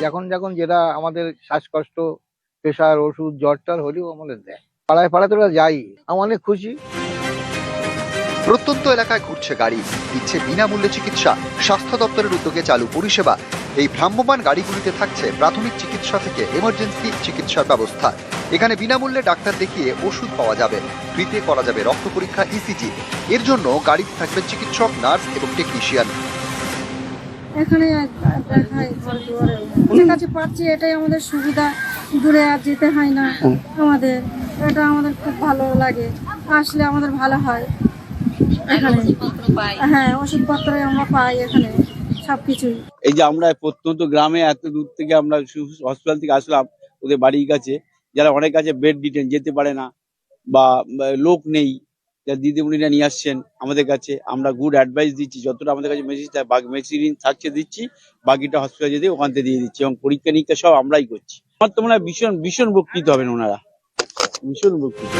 যখন যখন যেটা আমাদের শ্বাসকষ্ট, প্রেশার, ওষুধ, জ্বর টর হলেও আমাদের দেয়। পাড়ায় পাড়ায় তো ওরা যাই। আমি অনেক খুশি। প্রত্যন্ত এলাকায় ঘুরছে গাড়ি, দিচ্ছে বিনামূল্যে চিকিৎসা। স্বাস্থ্য দপ্তরের উদ্যোগে চালু পরিষেবা। এই ভ্রাম্যমান গাড়িগুলিতে থাকছে প্রাথমিক চিকিৎসা থেকে এমার্জেন্সি চিকিৎসার ব্যবস্থা। এখানে বিনামূল্যে ডাক্তার দেখিয়ে ওষুধ পাওয়া যাবে। ফ্রিতে করা যাবে রক্ত পরীক্ষা ইসিজি এর জন্য গাড়িতে থাকবে চিকিৎসক, নার্স এবং টেকনিশিয়ান এখানে দুয়ারে। কাছে পাচ্ছি এটাই আমাদের সুবিধা। দূরে আর যেতে হয় না আমাদের। এটা আমাদের খুব ভালো লাগে। আসলে আমাদের ভালো হয়। এখানে। হ্যাঁ ওষুধপত্র আমরা পাই এখানে, সবকিছুই। এই যে আমরা প্রত্যন্ত গ্রামে এত দূর থেকে আমরা হসপিটাল থেকে আসলাম, ওদের বাড়ির কাছে। যারা অনেক আছে বেড ডিটেন যেতে পারে না বা, লোক নেই। যা দিদিমণিরা নিয়ে আসছেন আমাদের কাছে, আমরা গুড অ্যাডভাইস দিচ্ছি, যতটা আমাদের কাছে মেশিন থাকছে দিচ্ছি, বাকিটা হসপিটাল যেতে ওখান থেকে দিয়ে দিচ্ছি এবং পরীক্ষা নিরীক্ষা সব আমরাই করছি। আমার তো মনে হয় ভীষণ ভীষণ উপকৃত হবেন ওনারা। ভীষণ উপকৃত।